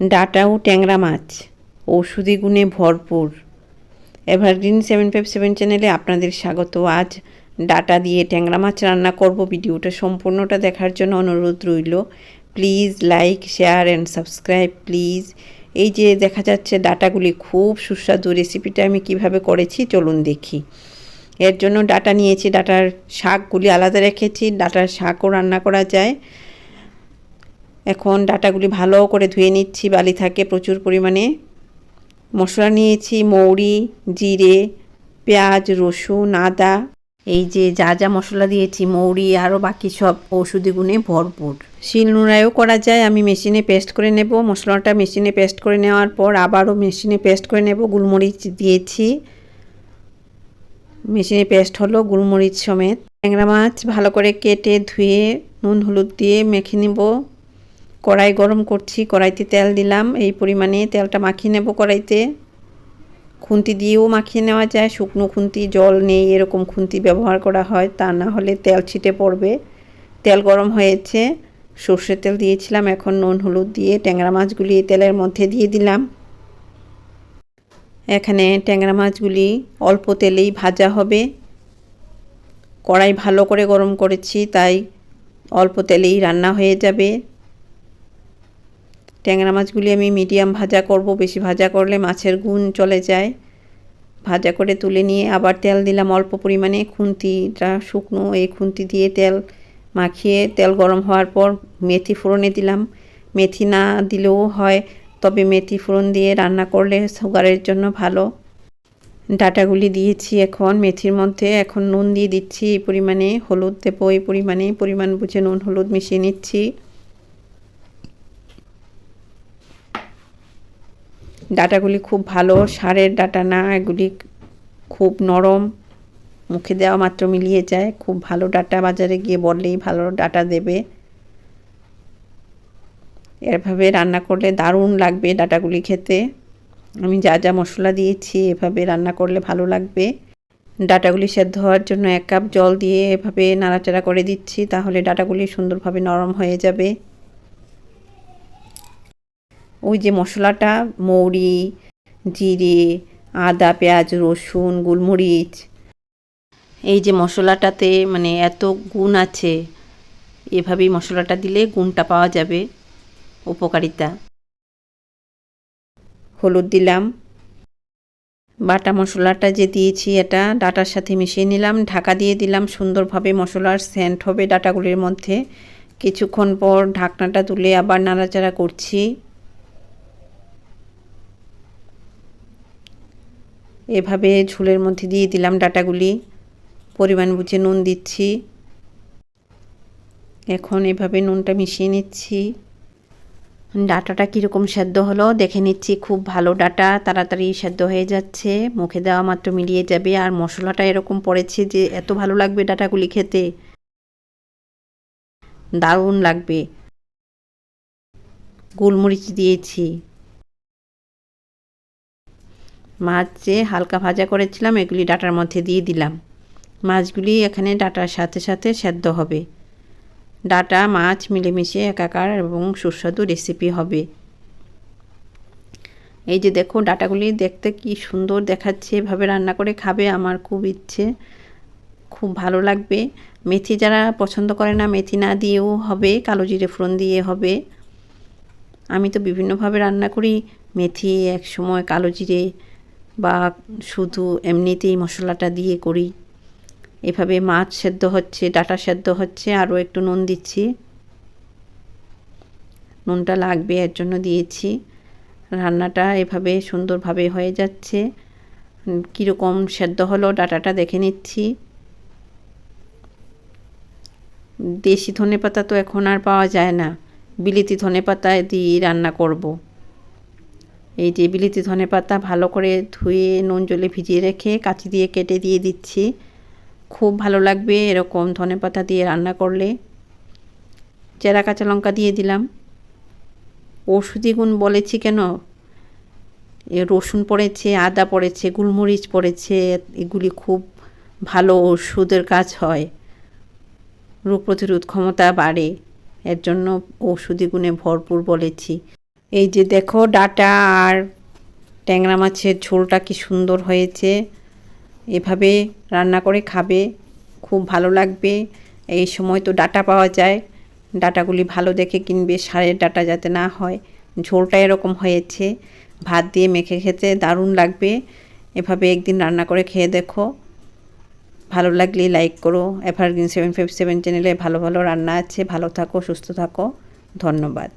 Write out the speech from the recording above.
Data ও ট্যাংরা মাছ, ঔষধি গুণে ভরপুর। এভারগ্রিন সেভেন ফাইভ সেভেন চ্যানেলে আপনাদের স্বাগত। আজ ডাটা দিয়ে ট্যাংরা মাছ রান্না করব। ভিডিওটা সম্পূর্ণটা দেখার জন্য অনুরোধ রইল। Please like, share and subscribe, please. এই যে দেখা যাচ্ছে ডাটাগুলি খুব সুস্বাদু রেসিপিটা আমি কীভাবে করেছি, চলুন দেখি। এর জন্য ডাটা নিয়েছি। ডাটার শাকগুলি আলাদা রেখেছি। ডাটার শাকও রান্না করা যায়। এখন ডাটাগুলি ভালো করে ধুয়ে নিচ্ছি, বালি থাকে প্রচুর পরিমাণে। মশলা নিয়েছি, মৌরি, জিরে, পেঁয়াজ, রসুন, আদা, এই যে যা যা মশলা দিয়েছি, মৌরি আরও বাকি সব ঔষধি গুণে ভরপুর। শিল নোড়ায়ও করা যায়, আমি মেশিনে পেস্ট করে নেব। মশলাটা মেশিনে পেস্ট করে নেওয়ার পর আবারও মেশিনে পেস্ট করে নেব। গুলমরিচ দিয়েছি। মেশিনে পেস্ট হলো গুলমরিচ সমেত। ট্যাংরা মাছ ভালো করে কেটে ধুয়ে নুন, হলুদ দিয়ে মেখে নেব। কড়াই গরম করছি, কড়াইতে তেল দিলাম। এই পরিমাণে তেলটা মাখিয়ে নেব কড়াইতে। খুন্তি দিয়েও মাখিয়ে নেওয়া যায়। শুকনো খুন্তি, জল নেই, এরকম খুন্তি ব্যবহার করা হয়, তা না হলে তেল ছিটে পড়বে। তেল গরম হয়েছে। সর্ষের তেল দিয়েছিলাম, এখন নুন, হলুদ দিয়ে ট্যাংরা মাছগুলি তেলের মধ্যে দিয়ে দিলাম। এখানে ট্যাংরা মাছগুলি অল্প তেলেই ভাজা হবে। কড়াই ভালো করে গরম করেছি, তাই অল্প তেলেই রান্না হয়ে যাবে। ট্যাংরা মাছগুলি আমি মিডিয়াম ভাজা করব, বেশি ভাজা করলে মাছের গুণ চলে যায়। ভাজা করে তুলে নিয়ে আবার তেল দিলাম অল্প পরিমাণে খুন্তিটা শুকনো এই খুন্তি দিয়ে তেল মাখিয়ে, তেল গরম হওয়ার পর মেথি ফোড়নে দিলাম। মেথি না দিলেও হয়, তবে মেথি ফোড়ন দিয়ে রান্না করলে সুগারের জন্য ভালো। ডাটাগুলি দিয়েছি এখন, মেথির মধ্যে এখন নুন দিয়ে দিচ্ছি, এই পরিমাণে হলুদ দেবো, এই পরিমাণে, পরিমাণ বুঝে নুন, হলুদ মিশিয়ে নিচ্ছি। ডাটাগুলি খুব ভালো সারের ডাটা না এগুলি খুব নরম মুখে দেওয়া মাত্র মিলিয়ে যায় খুব ভালো ডাটা বাজারে গিয়ে বললেই ভালো ডাটা দেবে। এভাবে রান্না করলে দারুণ লাগবে ডাটাগুলি খেতে। আমি যা যা মশলা দিয়েছি এভাবে রান্না করলে ভালো লাগবে। ডাটাগুলি সেদ্ধ হওয়ার জন্য এক কাপ জল দিয়ে এভাবে নাড়াচাড়া করে দিচ্ছি তাহলে ডাটাগুলি সুন্দরভাবে নরম হয়ে যাবে। ওই যে মশলাটা, মৌরি, জিরে, আদা, পেঁয়াজ, রসুন, গোলমরিচ। এই যে মশলাটাতে মানে এত গুণ আছে, এভাবেই মশলাটা দিলে গুণটা পাওয়া যাবে উপকারিতা। হলুদ দিলাম। বাটা মশলাটা যে দিয়েছি এটা ডাটার সাথে মিশিয়ে নিলাম, ঢাকা দিয়ে দিলাম। সুন্দরভাবে মশলার সেন্ট হবে ডাটাগুলির মধ্যে। কিছুক্ষণ পর ঢাকনাটা তুলে আবার নাড়াচাড়া করছি। এভাবে ঝোলের মধ্যে দিয়ে দিলাম ডাটাগুলি। পরিমাণ বুঝে নুন দিচ্ছি। এখন এভাবে নুনটা মিশিয়ে নিচ্ছি। ডাটাটা কীরকম সেদ্ধ হলো দেখে নিচ্ছি, খুব ভালো ডাটা, তাড়াতাড়ি সেদ্ধ হয়ে যাচ্ছে। মুখে দেওয়া মাত্র মিলিয়ে যাবে আর মশলাটা এরকম পড়েছে যে এত ভালো লাগবে ডাটাগুলি খেতে। দারুণ লাগবে। গোলমরিচ দিয়েছি। মাছ যে হালকা ভাজা করেছিলাম, এগুলি ডাটার মধ্যে দিয়ে দিলাম। মাছগুলি এখানে ডাটার সাথে সাথে সেদ্ধ হবে। ডাটা, মাছ মিলেমিশে একাকার এবং সুস্বাদু রেসিপি হবে। এই যে দেখো, ডাটাগুলি দেখতে কি সুন্দর দেখাচ্ছে, এভাবে রান্না করে খাবে আমার খুব ইচ্ছে, খুব ভালো লাগবে। মেথি যারা পছন্দ করে না, মেথি না দিয়েও হবে, কালো জিরে ফোড়ন দিয়ে হবে। আমি তো বিভিন্নভাবে রান্না করি, মেথি এক সময় কালো জিরে বা শুধু এমনিতেই মশলাটা দিয়ে করি। এভাবে মাছ সেদ্ধ হচ্ছে, ডাটা সেদ্ধ হচ্ছে, আরও একটু নুন দিচ্ছি। নুনটা লাগবে, এর জন্য দিয়েছি। রান্নাটা এভাবে সুন্দরভাবে হয়ে যাচ্ছে। কীরকম সেদ্ধ হলো ডাটাটা দেখে নিচ্ছি। দেশি ধনে পাতা তো এখন আর পাওয়া যায় না। বিলিতি ধনে পাতা দিয়ে রান্না করব। এই যে বিলিতি ধনে পাতা ভালো করে ধুয়ে নুন জলে ভিজিয়ে রেখে কাঁচি দিয়ে কেটে দিয়ে দিচ্ছি। খুব ভালো লাগবে এরকম ধনে পাতা দিয়ে রান্না করলে। চেরা কাঁচা লঙ্কা দিয়ে দিলাম। ওষুধি গুণ বলেছি কেন? রসুন পড়েছে, আদা পড়েছে, গোলমরিচ পড়েছে, এগুলি খুব ভালো ওষুধের কাজ হয়। রোগ প্রতিরোধ ক্ষমতা বাড়ে। এর জন্য ঔষধি গুণে ভরপুর বলেছি। এই যে দেখো ডাটা আর ট্যাংরা মাছের ঝোলটা কি সুন্দর হয়েছে। এভাবে রান্না করে খাবে, খুব ভালো লাগবে। এই সময় তো ডাটা পাওয়া যায়। ডাটাগুলি ভালো দেখে কিনবে, সারের ডাটা যাতে না হয়। ঝোলটা এরকম হয়েছে। ভাত দিয়ে মেখে খেতে দারুণ লাগবে। এভাবে একদিন রান্না করে খেয়ে দেখো। ভালো লাগলে লাইক করো। এভারগ্রিন সেভেন ফাইভ সেভেন চ্যানেলে ভালো ভালো রান্না আছে। ভালো থাকো, সুস্থ থাকো। ধন্যবাদ।